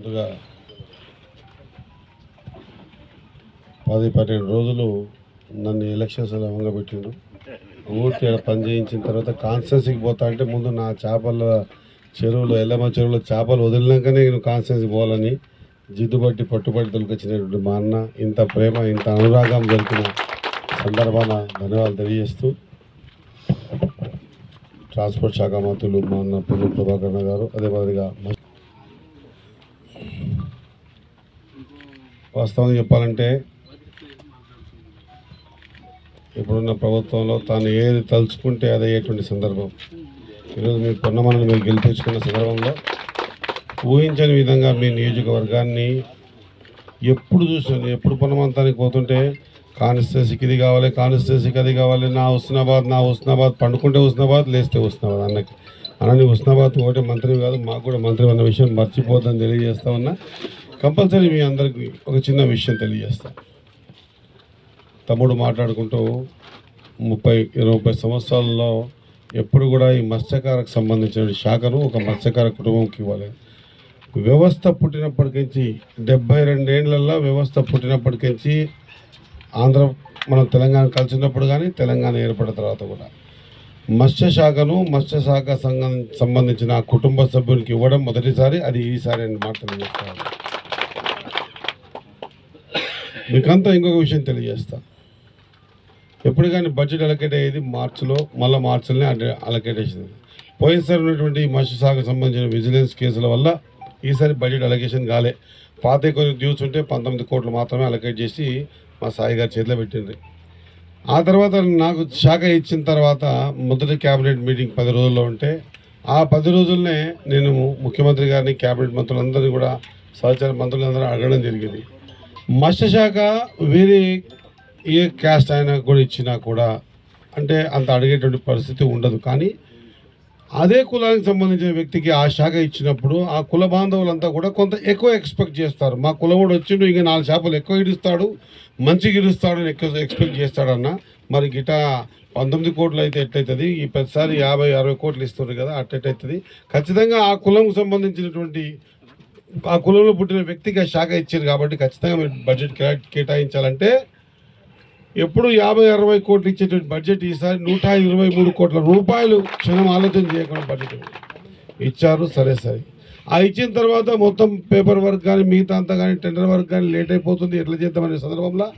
ముందుగా పది పన్నెండు రోజులు నన్ను ఎలక్షన్స్ వంగబెట్టిండు పెట్టిండు పూర్తిగా పని చేయించిన తర్వాత కాన్స్టెన్సీకి పోతా అంటే ముందు నా చేపల చెరువులు ఎల్లమ్మ చెరువులో చేపలు వదిలినాకనే నేను కాన్స్టెన్సీకి పోవాలని జిద్దుబట్టి పట్టుబట్టి దొరికొచ్చినటువంటి మా అన్న ఇంత ప్రేమ ఇంత అనురాగం దొరికిన సందర్భాన ధన్యవాదాలు తెలియజేస్తూ ట్రాన్స్పోర్ట్ శాఖ మంత్రులు మా అన్న పొన్ను ప్రభాకర్ గారు అదే మాదిరిగా మ- వాస్తవం చెప్పాలంటే ఇప్పుడున్న ప్రభుత్వంలో తాను ఏది తలుచుకుంటే అది అయ్యేటువంటి సందర్భం. ఈరోజు మీ పొన్నమనని మీరు గెలిపించుకున్న సందర్భంలో ఊహించని విధంగా మీ నియోజకవర్గాన్ని ఎప్పుడు చూసాను ఎప్పుడు పొన్నమంతానికి పోతుంటే కాన్స్టిట్యూన్సీకి ఇది కావాలి కాన్స్టిట్యూన్సీకి అది కావాలి నా హుస్నాబాద్ నా హుస్నాబాద్ పండుకుంటే హుస్నాబాద్ లేస్తే హుస్నాబాద్ అన్నకి. అనని హుస్నాబాద్ ఒకటే మంత్రి కాదు మాకు కూడా మంత్రి అన్న విషయం మర్చిపోద్దని తెలియజేస్తా ఉన్నా. కంపల్సరీ మీ అందరికీ ఒక చిన్న విషయం తెలియజేస్తా. తమ్ముడు మాట్లాడుకుంటూ ముప్పై ఇరవై ముప్పై సంవత్సరాల్లో ఎప్పుడు కూడా ఈ మత్స్యకారకు సంబంధించిన శాఖను ఒక మత్స్యకార కుటుంబంకి ఇవ్వాలి. వ్యవస్థ పుట్టినప్పటికించి డెబ్బై రెండేళ్ళలో వ్యవస్థ పుట్టినప్పటికించి ఆంధ్ర మనం తెలంగాణ కలిసినప్పుడు కానీ తెలంగాణ ఏర్పడిన తర్వాత కూడా మత్స్య శాఖను మత్స్య శాఖ సంఘం సంబంధించిన కుటుంబ సభ్యునికి ఇవ్వడం మొదటిసారి అది ఈసారి అని మాట తెలియజేస్తాను మీకంతా ఇంకొక విషయం తెలియజేస్తా. ఎప్పుడు కానీ బడ్జెట్ అలకేట్ అయ్యేది మార్చిలో మళ్ళీ మార్చిలోనే అడ- అలకేట్ చేసింది. పోయినసారి ఉన్నటువంటి మత్స్య శాఖకు సంబంధించిన విజిలెన్స్ కేసుల వల్ల ఈసారి బడ్జెట్ అలొకేషన్ కాలే. పాత కొన్ని డ్యూస్ ఉంటే పంతొమ్మిది కోట్లు మాత్రమే అలకేట్ చేసి మా సాయి గారి చేతిలో పెట్టింది ఆ తర్వాత నాకు శాఖ ఇచ్చిన తర్వాత మొదటి క్యాబినెట్ మీటింగ్ పది రోజుల్లో ఉంటే ఆ పది రోజుల్నే నేను ముఖ్యమంత్రి గారిని క్యాబినెట్ మంత్రులందరినీ కూడా సహచార మంత్రులందరూ అడగడం జరిగింది. మత్స్యశాఖ వేరే ఏ క్యాస్ట్ అయినా కూడా ఇచ్చినా కూడా అంటే అంత అడిగేటువంటి పరిస్థితి ఉండదు. కానీ అదే కులానికి సంబంధించిన వ్యక్తికి ఆ శాఖ ఇచ్చినప్పుడు ఆ కుల బాంధవులంతా కూడా కొంత ఎక్కువ ఎక్స్పెక్ట్ చేస్తారు. మా కులవాడు వచ్చిండు ఇంకా నాలుగు చేపలు ఎక్కువ ఇడుస్తాడు మంచిగా ఇడుస్తాడు అని ఎక్కువ ఎక్స్పెక్ట్ చేస్తాడన్న. మరి గిట పంతొమ్మిది కోట్లు అయితే ఎట్లయితుంది? ఈ ప్రతిసారి యాభై అరవై కోట్లు ఇస్తున్నారు కదా అట్టెట్టవుతుంది ఖచ్చితంగా ఆ కులంకు సంబంధించినటువంటి ఆ కులంలో పుట్టిన వ్యక్తికి శాఖ ఇచ్చారు కాబట్టి ఖచ్చితంగా మీరు బడ్జెట్ కేటాయించాలంటే ఎప్పుడు యాభై అరవై కోట్లు ఇచ్చేటువంటి బడ్జెట్ ఈసారి నూట ఇరవై మూడు కోట్ల రూపాయలు క్షణం ఆలోచన చేయకుండా బడ్జెట్ ఇచ్చారు. సరే సరే. ఆ ఇచ్చిన తర్వాత మొత్తం పేపర్ వర్క్ కానీ మిగతా అంతా కానీ టెండర్ వర్క్ కానీ లేట్ అయిపోతుంది. ఎట్లా చేద్దామనే సందర్భంలో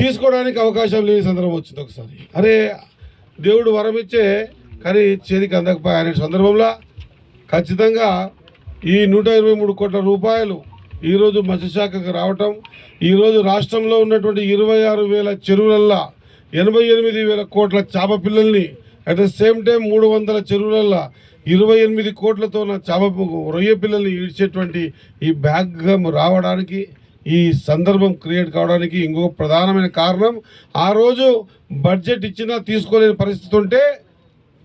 తీసుకోవడానికి అవకాశం లేని సందర్భం వచ్చింది ఒకసారి. అరే దేవుడు వరం ఇచ్చే కానీ చేతికి అందకపోయే అనే సందర్భంలో ఖచ్చితంగా ఈ నూట ఇరవై మూడు కోట్ల రూపాయలు ఈరోజు మత్స్యశాఖకు రావటం ఈరోజు రాష్ట్రంలో ఉన్నటువంటి ఇరవై ఆరు వేల చెరువులల్లా ఎనభై ఎనిమిది వేల కోట్ల చేప పిల్లల్ని అట్ ద సేమ్ టైం మూడు వందల చెరువులల్లా ఇరవై ఎనిమిది కోట్లతో నా చేప రొయ్య పిల్లల్ని ఈడ్చేటువంటి ఈ బ్యాగ్ రావడానికి ఈ సందర్భం క్రియేట్ కావడానికి ఇంకొక ప్రధానమైన కారణం ఆ రోజు బడ్జెట్ ఇచ్చినా తీసుకోలేని పరిస్థితి ఉంటే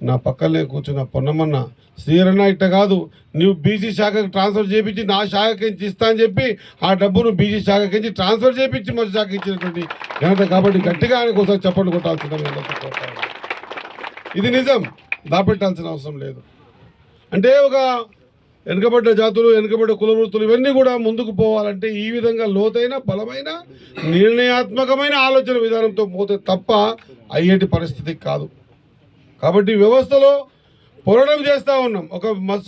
నా పక్కనే కూర్చున్న పొన్నమన్న శ్రీరన్న ఇట్ట కాదు నువ్వు బీసీ శాఖకి ట్రాన్స్ఫర్ చేయించి నా శాఖకి ఇస్తా అని చెప్పి ఆ డబ్బును బీసీ శాఖకి ట్రాన్స్ఫర్ చేయించి మన శాఖ ఇచ్చినటువంటి ఘనత కాబట్టి గట్టిగా ఆయన కోసం చప్పట్లు కొట్టాల్సిన ఇది నిజం దాపెట్టాల్సిన అవసరం లేదు. అంటే ఒక వెనుకబడ్డ జాతులు వెనుకబడ్డ కుల వృత్తులు ఇవన్నీ కూడా ముందుకు పోవాలంటే ఈ విధంగా లోతైన బలమైన నిర్ణయాత్మకమైన ఆలోచన విధానంతో పోతే తప్ప అయ్యేటి పరిస్థితి కాదు. కాబట్టి వ్యవస్థలో పోరాటం చేస్తూ ఉన్నాం. ఒక మస్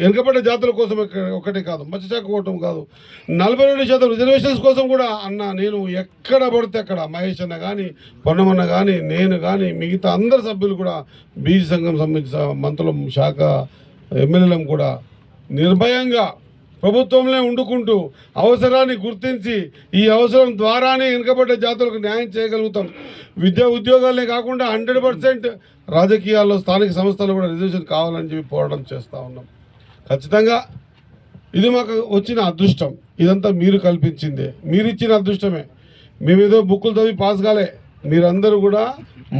వెనుకబడ్డ జాతుల కోసం ఒక- ఒకటే కాదు మత్స్యశాఖ కోవటం కాదు. నలభై రెండు శాతం రిజర్వేషన్స్ కోసం కూడా అన్న నేను ఎక్కడ పడితే అక్కడ మహేష్ అన్న కానీ పొన్నమన్న కానీ నేను కానీ మిగతా అందరు సభ్యులు కూడా బీజీ సంఘం సంబంధించిన మంత్రులం శాఖ ఎమ్మెల్యేలం కూడా నిర్భయంగా ప్రభుత్వంలో ఉండుకుంటూ అవసరాన్ని గుర్తించి ఈ అవసరం ద్వారానే వెనుకబడ్డ జాతులకు న్యాయం చేయగలుగుతాం. విద్యా ఉద్యోగాలే కాకుండా హండ్రెడ్ పర్సెంట్ రాజకీయాల్లో స్థానిక సంస్థలు కూడా రిజర్వేషన్ కావాలని చెప్పి పోరాటం చేస్తూ ఉన్నాం. ఖచ్చితంగా ఇది మాకు వచ్చిన అదృష్టం. ఇదంతా మీరు కల్పించిందే. మీరు ఇచ్చిన అదృష్టమే. మేమేదో బుక్కులు చదివి పాస్ కాలే. మీరందరూ కూడా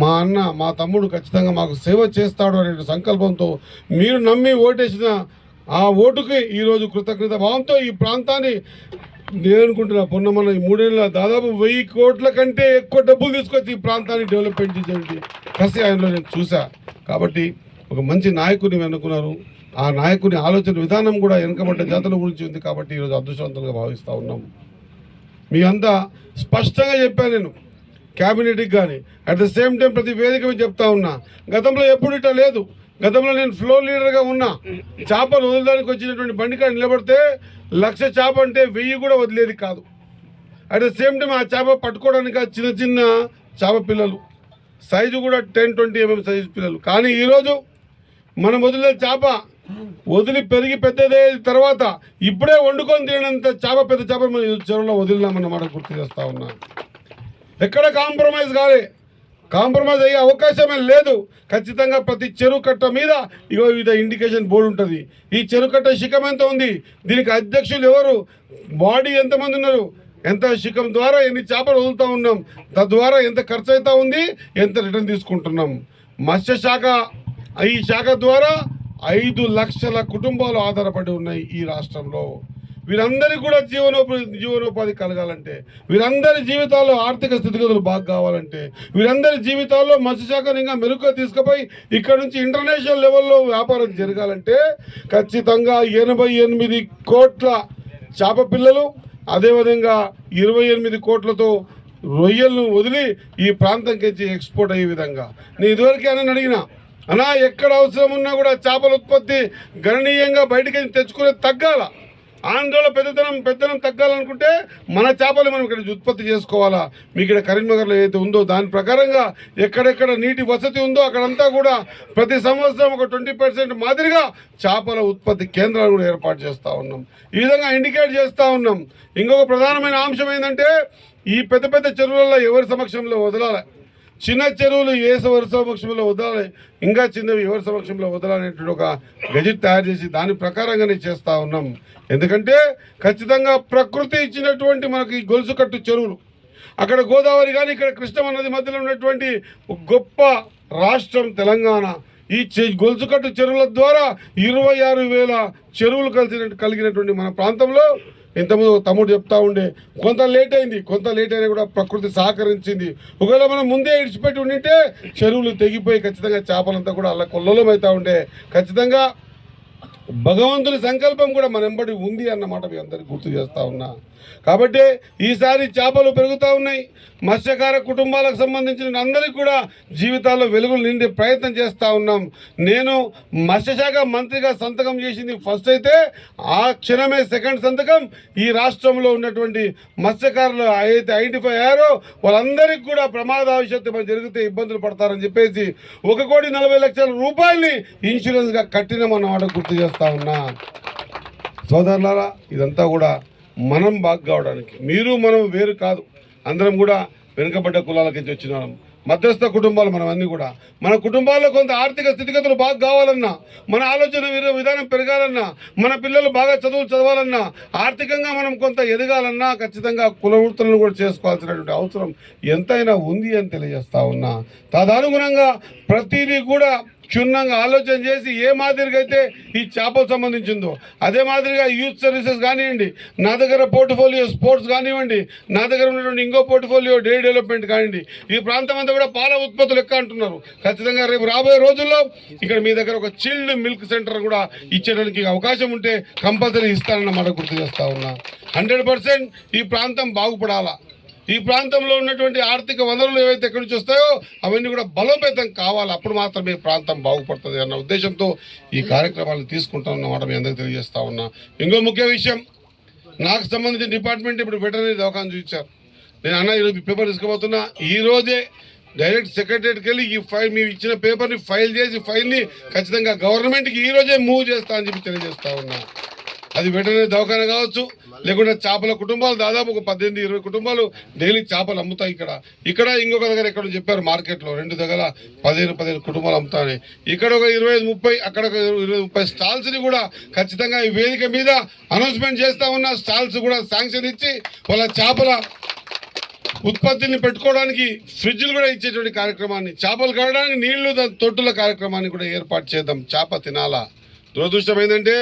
మా అన్న మా తమ్ముడు ఖచ్చితంగా మాకు సేవ చేస్తాడు అనే సంకల్పంతో మీరు నమ్మి ఓటేసిన ఆ ఓటుకి ఈరోజు కృతజ్ఞత భావంతో ఈ ప్రాంతాన్ని నేను అనుకుంటున్నా పొన్నమన్న ఈ మూడేళ్ళ దాదాపు వెయ్యి కోట్ల కంటే ఎక్కువ డబ్బులు తీసుకొచ్చి ఈ ప్రాంతాన్ని డెవలప్మెంట్ చేసేది కసి ఆయనలో నేను చూసా కాబట్టి ఒక మంచి నాయకుడిని వెనుకున్నారు. ఆ నాయకుని ఆలోచన విధానం కూడా వెనుకబడ్డ జాతర గురించి ఉంది కాబట్టి ఈరోజు అదృష్టవంతులుగా భావిస్తూ ఉన్నాం. మీ అంతా స్పష్టంగా చెప్పాను నేను క్యాబినెట్కి కానీ. అట్ ద సేమ్ టైం ప్రతి వేదిక మీద చెప్తా ఉన్నా గతంలో ఎప్పుడు ఇట్లా లేదు. గతంలో నేను ఫ్లో లీడర్గా ఉన్నా. చేపలు వదలడానికి వచ్చినటువంటి బండికాడ నిలబడితే లక్ష చేప అంటే వెయ్యి కూడా వదిలేది కాదు. అట్ ద సేమ్ టైం ఆ చేప పట్టుకోవడానికి ఆ చిన్న చిన్న చేప పిల్లలు. సైజు కూడా టెన్ ట్వంటీ ఎంఎం సైజు పిల్లలు. కానీ ఈరోజు మనం వదిలే చేప వదిలి పెరిగి పెద్దదే తర్వాత ఇప్పుడే వండుకొని తినేంత చేప పెద్ద చేప మనం చెరువులో వదిలినామన్నమాట గుర్తు చేస్తా ఉన్నా. ఎక్కడ కాంప్రమైజ్ కాలే. కాంప్రమైజ్ అయ్యే అవకాశమే లేదు. ఖచ్చితంగా ప్రతి చెరువు కట్ట మీద ఇగో వివిధ ఇండికేషన్ బోర్డు ఉంటుంది. ఈ చెరువు కట్ట శిఖం ఎంత ఉంది? దీనికి అధ్యక్షులు ఎవరు? బాడీ ఎంతమంది ఉన్నారు? ఎంత శిఖం ద్వారా ఎన్ని చేపలు వదులుతూ ఉన్నాం? తద్వారా ఎంత ఖర్చు అవుతా ఉంది? ఎంత రిటర్న్ తీసుకుంటున్నాం? మత్స్య శాఖ ఈ శాఖ ద్వారా ఐదు లక్షల కుటుంబాలు ఆధారపడి ఉన్నాయి ఈ రాష్ట్రంలో. వీరందరికీ కూడా జీవనోపాధి జీవనోపాధి కలగాలంటే వీరందరి జీవితాల్లో ఆర్థిక స్థితిగతులు బాగా కావాలంటే వీరందరి జీవితాల్లో మత్స్యశాఖను ఇంకా మెరుగుగా తీసుకుపోయి ఇక్కడ నుంచి ఇంటర్నేషనల్ లెవెల్లో వ్యాపారం జరగాలంటే ఖచ్చితంగా ఎనభై ఎనిమిది కోట్ల చేప పిల్లలు అదేవిధంగా ఇరవై ఎనిమిది కోట్లతో రొయ్యలను వదిలి ఈ ప్రాంతంకి ఎక్స్పోర్ట్ అయ్యే విధంగా. నేను ఇదివరకే అని అడిగినా అనా ఎక్కడ అవసరం ఉన్నా కూడా చేపల ఉత్పత్తి గణనీయంగా బయటికి తెచ్చుకునే తగ్గాల? ఆంధ్రలో పెద్దతనం పెద్దతనం తగ్గాలనుకుంటే మన చేపలు మనం ఇక్కడ ఉత్పత్తి చేసుకోవాలా? మీకు ఇక్కడ కరీంనగర్లో ఏదైతే ఉందో దాని ప్రకారంగా ఎక్కడెక్కడ నీటి వసతి ఉందో అక్కడంతా కూడా ప్రతి సంవత్సరం ఒక ట్వంటీ పర్సెంట్ మాదిరిగా చేపల ఉత్పత్తి కేంద్రాలు కూడా ఏర్పాటు చేస్తూ ఉన్నాం. ఈ విధంగా ఇండికేట్ చేస్తూ ఉన్నాం. ఇంకొక ప్రధానమైన అంశం ఏంటంటే ఈ పెద్ద పెద్ద చెరువులలో ఎవరి సమక్షంలో వదలాలి? చిన్న చెరువులు ఏ ఎవరి సమక్షంలో వదలాలి ఇంకా చిన్నవి ఎవరి సమక్షంలో వదలాలనేటువంటి ఒక గెజిట్ తయారు చేసి దాని ప్రకారంగానే చేస్తూ ఉన్నాం. ఎందుకంటే ఖచ్చితంగా ప్రకృతి ఇచ్చినటువంటి మనకి గొలుసు కట్టు చెరువులు అక్కడ గోదావరి కానీ ఇక్కడ కృష్ణ నది మధ్యలో ఉన్నటువంటి ఒక గొప్ప రాష్ట్రం తెలంగాణ. ఈ గొలుసుకట్టు చెరువుల ద్వారా ఇరవై ఆరు వేల చెరువులు కలిసినట్టు కలిగినటువంటి మన ప్రాంతంలో ఇంతకుముందు తమ్ముడు చెప్తా ఉండే కొంత లేట్ అయింది కొంత లేట్ అయినా కూడా ప్రకృతి సహకరించింది. ఒకవేళ మనం ముందే ఇడిచిపెట్టి ఉండింటే చెరువులు తెగిపోయి ఖచ్చితంగా చేపలంతా కూడా అలా కొల్లలం అవుతా ఉండే. ఖచ్చితంగా భగవంతుని సంకల్పం కూడా మన వెంబడి ఉంది అన్నమాట మీ అందరికి గుర్తు చేస్తా ఉన్నా. కాబట్టి ఈసారి చేపలు పెరుగుతూ ఉన్నాయి. మత్స్యకార కుటుంబాలకు సంబంధించిన అందరికీ కూడా జీవితాల్లో వెలుగులు నిండే ప్రయత్నం చేస్తూ ఉన్నాం. నేను మత్స్యశాఖ మంత్రిగా సంతకం చేసింది ఫస్ట్ అయితే ఆ క్షణమే సెకండ్ సంతకం. ఈ రాష్ట్రంలో ఉన్నటువంటి మత్స్యకారులు అయితే ఐడెంటిఫై అయ్యారో వాళ్ళందరికీ కూడా ప్రమాదవశాత్తు ఏమైనా జరిగితే ఇబ్బందులు పడతారని చెప్పేసి ఒక కోటి నలభై లక్షల రూపాయల్ని ఇన్సూరెన్స్గా కట్టినామన్నమాట గుర్తు చేస్తా ఉన్నా. సోదరులారా ఇదంతా కూడా మనం బాగు కావడానికి. మీరు మనం వేరు కాదు. అందరం కూడా వెనుకబడ్డ కులాలకి వచ్చిన. వాళ్ళం. మధ్యస్థ కుటుంబాలు మనం అన్ని కూడా. మన కుటుంబాల్లో కొంత ఆర్థిక స్థితిగతులు బాగా కావాలన్నా మన ఆలోచన విధానం పెరగాలన్నా మన పిల్లలు బాగా చదువులు చదవాలన్నా ఆర్థికంగా మనం కొంత ఎదగాలన్నా ఖచ్చితంగా కులవృత్తులను కూడా చేసుకోవాల్సినటువంటి అవసరం ఎంతైనా ఉంది అని తెలియజేస్తా ఉన్నా. తదనుగుణంగా ప్రతిదీ కూడా క్షుణ్ణంగా ఆలోచన చేసి ఏ మాదిరిగా అయితే ఈ చేపలు సంబంధించిందో అదే మాదిరిగా యూత్ సర్వీసెస్ కానివ్వండి నా దగ్గర పోర్ట్ఫోలియో స్పోర్ట్స్ కానివ్వండి నా దగ్గర ఉన్నటువంటి ఇంకో పోర్ట్ఫోలియో డే డెవలప్మెంట్ కానివ్వండి ఈ ప్రాంతం అంతా కూడా పాల ఉత్పత్తులు ఎక్కువ అంటున్నారు. ఖచ్చితంగా రేపు రాబోయే రోజుల్లో ఇక్కడ మీ దగ్గర ఒక చిల్డ్ మిల్క్ సెంటర్ కూడా ఇచ్చేయడానికి అవకాశం ఉంటే కంపల్సరీ ఇస్తానన్నమాట గుర్తు చేస్తా ఉన్నా. హండ్రెడ్ ఈ ప్రాంతం బాగుపడాలా? ఈ ప్రాంతంలో ఉన్నటువంటి ఆర్థిక వనరులు ఏవైతే ఎక్కడి నుంచి వస్తాయో అవన్నీ కూడా బలోపేతం కావాలి. అప్పుడు మాత్రమే ఈ ప్రాంతం బాగుపడుతుంది అన్న ఉద్దేశంతో ఈ కార్యక్రమాలు తీసుకుంటామన్నమాట మీ అందరికీ తెలియజేస్తా ఉన్నా. ఇంకో ముఖ్య విషయం నాకు సంబంధించిన డిపార్ట్మెంట్ ఇప్పుడు వెటనరీ దవాఖాన చూపించారు. నేను అన్న ఈరోజు పేపర్ తీసుకుపోతున్నా. ఈ రోజే డైరెక్ట్ సెక్రటరీకి వెళ్ళి ఈ ఫైల్ మీరు ఇచ్చిన పేపర్ని ఫైల్ చేసి ఫైల్ని ఖచ్చితంగా గవర్నమెంట్కి ఈ రోజే మూవ్ చేస్తా అని చెప్పి తెలియజేస్తా ఉన్నా. అది వెంటనే దవాఖాన కావచ్చు లేకుంటే చేపల కుటుంబాలు దాదాపు ఒక పద్దెనిమిది ఇరవై కుటుంబాలు డైలీ చేపలు అమ్ముతాయి ఇక్కడ. ఇక్కడ ఇంకొక దగ్గర ఇక్కడ చెప్పారు మార్కెట్లో రెండు దగ్గర పదిహేను పదిహేను కుటుంబాలు అమ్ముతాయి ఇక్కడ ఒక ఇరవై ఐదు ముప్పై అక్కడ ఒక ఇరవై ముప్పై స్టాల్స్ని కూడా ఖచ్చితంగా ఈ వేదిక మీద అనౌన్స్మెంట్ చేస్తా ఉన్న స్టాల్స్ కూడా శాంక్షన్ ఇచ్చి వాళ్ళ చేపల ఉత్పత్తిని పెట్టుకోవడానికి ఫ్రిడ్జ్లు కూడా ఇచ్చేటువంటి కార్యక్రమాన్ని చేపలు కడడానికి నీళ్ళు తొట్టుల కార్యక్రమాన్ని కూడా ఏర్పాటు చేద్దాం. చేప తినాలా? దురదృష్టం ఏంటంటే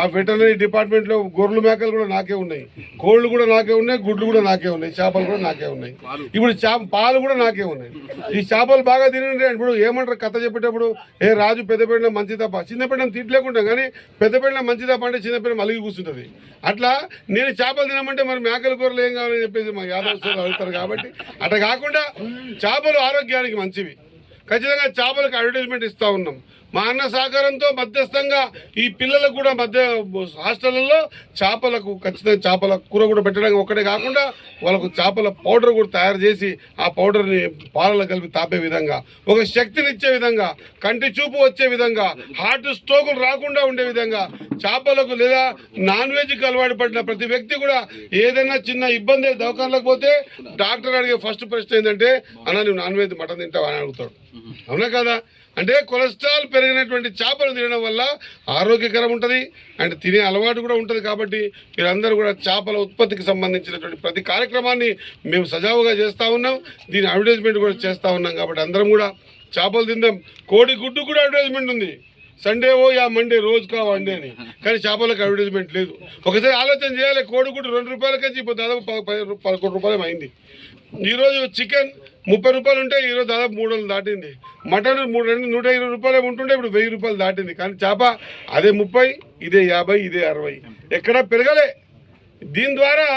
ఆ వెటర్నరీ డిపార్ట్మెంట్లో గొర్రెలు మేకలు కూడా నాకే ఉన్నాయి. కోళ్ళు కూడా నాకే ఉన్నాయి గుడ్లు కూడా నాకే ఉన్నాయి చేపలు కూడా నాకే ఉన్నాయి. ఇప్పుడు చేప పాలు కూడా నాకే ఉన్నాయి. ఈ చేపలు బాగా తినండి ఇప్పుడు ఏమంటారు కథ చెప్పేటప్పుడు? ఏ రాజు పెద్దపేట మంచి తప్ప. చిన్నపేట తిట్టలేకుంటాం కానీ పెద్దపేట మంచి తప్ప అంటే చిన్నపేట మలిగి కూర్చుంటుంది. అట్లా నేను చేపలు తినమంటే మరి మేకల కూరలు ఏం కావాలని చెప్పేసి మా యాదవ్ అడుగుతారు కాబట్టి అట్లా కాకుండా చేపలు ఆరోగ్యానికి మంచివి. ఖచ్చితంగా చేపలకు అడ్వర్టైజ్మెంట్ ఇస్తా ఉన్నాం. మా అన్న సహకారంతో మధ్యస్థంగా ఈ పిల్లలకు కూడా మధ్య హాస్టళ్ళలో చేపలకు ఖచ్చితంగా చేపల కూర కూడా పెట్టడం ఒక్కటే కాకుండా వాళ్ళకు చేపల పౌడర్ కూడా తయారు చేసి ఆ పౌడర్ని పాలలో కలిపి తాపే విధంగా ఒక శక్తినిచ్చే విధంగా కంటి చూపు వచ్చే విధంగా హార్ట్ స్ట్రోకులు రాకుండా ఉండే విధంగా చేపలకు లేదా నాన్ వెజ్కి అలవాటు పడిన ప్రతి వ్యక్తి కూడా ఏదైనా చిన్న ఇబ్బంది దవాఖానలకు పోతే డాక్టర్ అడిగే ఫస్ట్ ప్రశ్న ఏంటంటే అన్న నువ్వు నాన్ వెజ్ మటన్ తింటావు? అని అడుగుతాడు. అవునా కదా? అంటే కొలెస్ట్రాల్ పెరిగినటువంటి చేపలు తినడం వల్ల ఆరోగ్యకరం ఉంటుంది అండ్ తినే అలవాటు కూడా ఉంటుంది కాబట్టి మీరందరూ కూడా చేపల ఉత్పత్తికి సంబంధించినటువంటి ప్రతి కార్యక్రమాన్ని మేము సజావుగా చేస్తూ ఉన్నాం. దీని అడ్వర్టైజ్మెంట్ కూడా చేస్తూ ఉన్నాం కాబట్టి అందరం కూడా చేపలు తిందాం. కోడి గుడ్డు కూడా అడ్వర్టైజ్మెంట్ ఉంది. సండే ఓ యా మండే రోజు కావండి అని. కానీ చేపలకు అడ్వర్టైజ్మెంట్ లేదు. ఒకసారి ఆలోచన చేయాలి కోడిగుడ్డు రెండు రూపాయలకే ఇప్పుడు దాదాపు పదకొండు రూపాయలు అయింది. ఈరోజు చికెన్ ముప్పై రూపాయలు ఉంటే ఈరోజు దాదాపు మూడు వందలు దాటింది. మటన్ మూడు రెండు నూట ఇరవై రూపాయలు ఉంటుంటే ఇప్పుడు వెయ్యి రూపాయలు దాటింది. కానీ చేప అదే ముప్పై ఇదే యాభై ఇదే అరవై. ఎక్కడా పెరగలే. దీని ద్వారా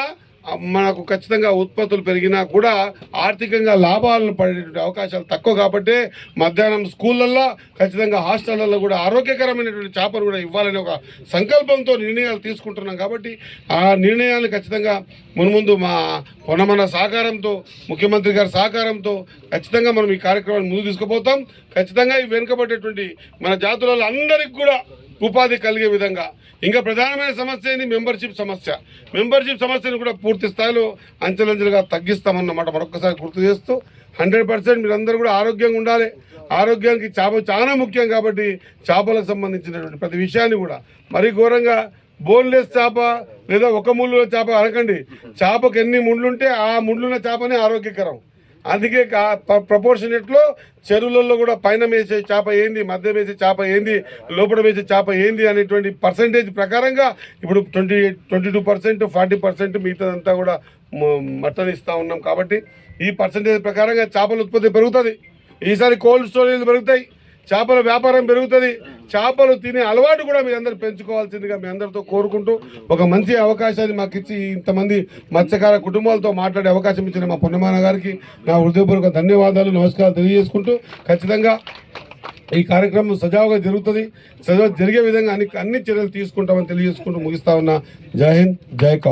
మనకు ఖచ్చితంగా ఉత్పత్తులు పెరిగినా కూడా ఆర్థికంగా లాభాలను పడేటువంటి అవకాశాలు తక్కువ కాబట్టి మధ్యాహ్నం స్కూళ్ళల్లో ఖచ్చితంగా హాస్టళ్ళలో కూడా ఆరోగ్యకరమైనటువంటి చేపలు కూడా ఇవ్వాలని ఒక సంకల్పంతో నిర్ణయాలు తీసుకుంటున్నాం కాబట్టి ఆ నిర్ణయాన్ని ఖచ్చితంగా మున్ముందు మా పొన్నమన్న సహకారంతో ముఖ్యమంత్రి గారి సహకారంతో ఖచ్చితంగా మనం ఈ కార్యక్రమాన్ని ముందు తీసుకుపోతాం. ఖచ్చితంగా ఈ వెనుకబడేటువంటి మన జాతులలో అందరికి కూడా ఉపాధి కలిగే విధంగా. ఇంకా ప్రధానమైన సమస్య ఏంది? మెంబర్షిప్ సమస్య. మెంబర్షిప్ సమస్యను కూడా పూర్తి స్థాయిలో అంచెలంచెలుగా తగ్గిస్తామన్నమాట. మరొకసారి గుర్తు చేస్తూ హండ్రెడ్ పర్సెంట్ మీరందరూ కూడా ఆరోగ్యంగా ఉండాలి. ఆరోగ్యానికి చేప చాలా ముఖ్యం కాబట్టి చేపలకు సంబంధించినటువంటి ప్రతి విషయాన్ని కూడా. మరీ ఘోరంగా బోన్లెస్ చేప లేదా ఒక ముళ్ళు చేప అరకండి చేపకు ఎన్ని ముళ్ళుంటే ఆ ముళ్ళున్న చేపనే ఆరోగ్యకరం. అందుకే ప్రపోర్షనేట్లో చెరువులలో కూడా పైన వేసే చేప ఏంది మధ్య వేసే చేప ఏంది లోపల వేసే చేప ఏంది అనేటువంటి పర్సంటేజ్ ప్రకారంగా ఇప్పుడు twenty twenty two percent forty percent మిగతాదంతా కూడా మ- మటన్ ఇస్తూ ఉన్నాం కాబట్టి ఈ పర్సంటేజ్ ప్రకారంగా చేపల ఉత్పత్తి పెరుగుతుంది. ఈసారి కోల్డ్ స్టోరేజ్ పెరుగుతాయి చేపల వ్యాపారం పెరుగుతుంది చేపలు తినే అలవాటు కూడా మీ అందరు పెంచుకోవాల్సిందిగా మీ అందరితో కోరుకుంటూ ఒక మంచి అవకాశాన్ని మాకు ఇచ్చి ఇంతమంది మత్స్యకార కుటుంబాలతో మాట్లాడే అవకాశం ఇచ్చిన మా పుణ్యమాన గారికి నా హృదయపూర్వక ధన్యవాదాలు నమస్కారాలు తెలియజేసుకుంటూ ఖచ్చితంగా ఈ కార్యక్రమం సజావుగా జరుగుతుంది. సజావు జరిగే విధంగా అన్ని అన్ని చర్యలు తీసుకుంటామని తెలియజేసుకుంటూ ముగిస్తా ఉన్నా. జై హింద్ జై కా